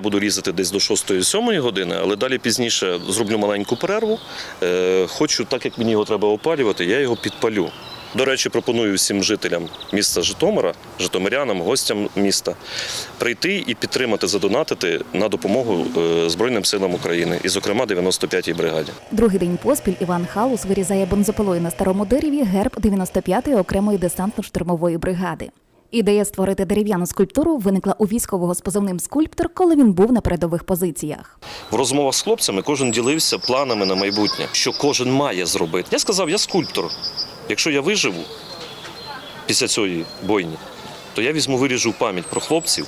буду різати десь до 6-7 години, але далі пізніше зроблю маленьку перерву. Е, Хочу, так як мені його треба опалювати, я його підпалю. До речі, пропоную всім жителям міста Житомира, житомирянам, гостям міста прийти і підтримати, задонатити на допомогу е, Збройним силам України, і, зокрема, 95-й бригаді. Другий день поспіль Іван Халус вирізає бензопилою на старому дереві герб 95-ї окремої десантно-штурмової бригади. Ідея створити дерев'яну скульптуру виникла у військового з позивним скульптор, коли він був на передових позиціях. В розмовах з хлопцями кожен ділився планами на майбутнє, що кожен має зробити. Я сказав, я скульптор. Якщо я виживу після цієї бойні, то я візьму виріжу пам'ять про хлопців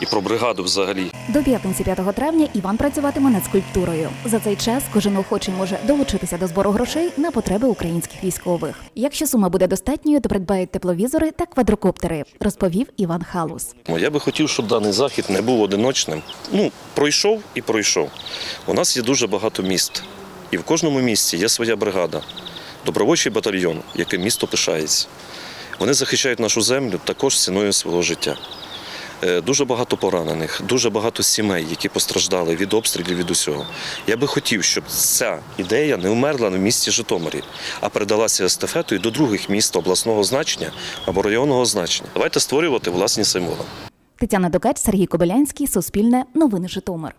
і про бригаду взагалі. До п'ятниці 5 травня Іван працюватиме над скульптурою. За цей час кожен охочий може долучитися до збору грошей на потреби українських військових. Якщо сума буде достатньою, то придбають тепловізори та квадрокоптери, розповів Іван Халус. Ну, Я би хотів, щоб даний захід не був одиночним. Ну, пройшов і пройшов. У нас є дуже багато міст, і в кожному місті є своя бригада, добровольчий батальйон, яким місто пишається. Вони захищають нашу землю також ціною свого життя. Е, Дуже багато поранених, дуже багато сімей, які постраждали від обстрілів від усього. Я би хотів, щоб ця ідея не вмерла в місті Житомирі, а передалася естафетою до других міст обласного значення або районного значення. Давайте створювати власні символи. Тетяна Докач, Сергій Кобилянський, Суспільне, Новини Житомир.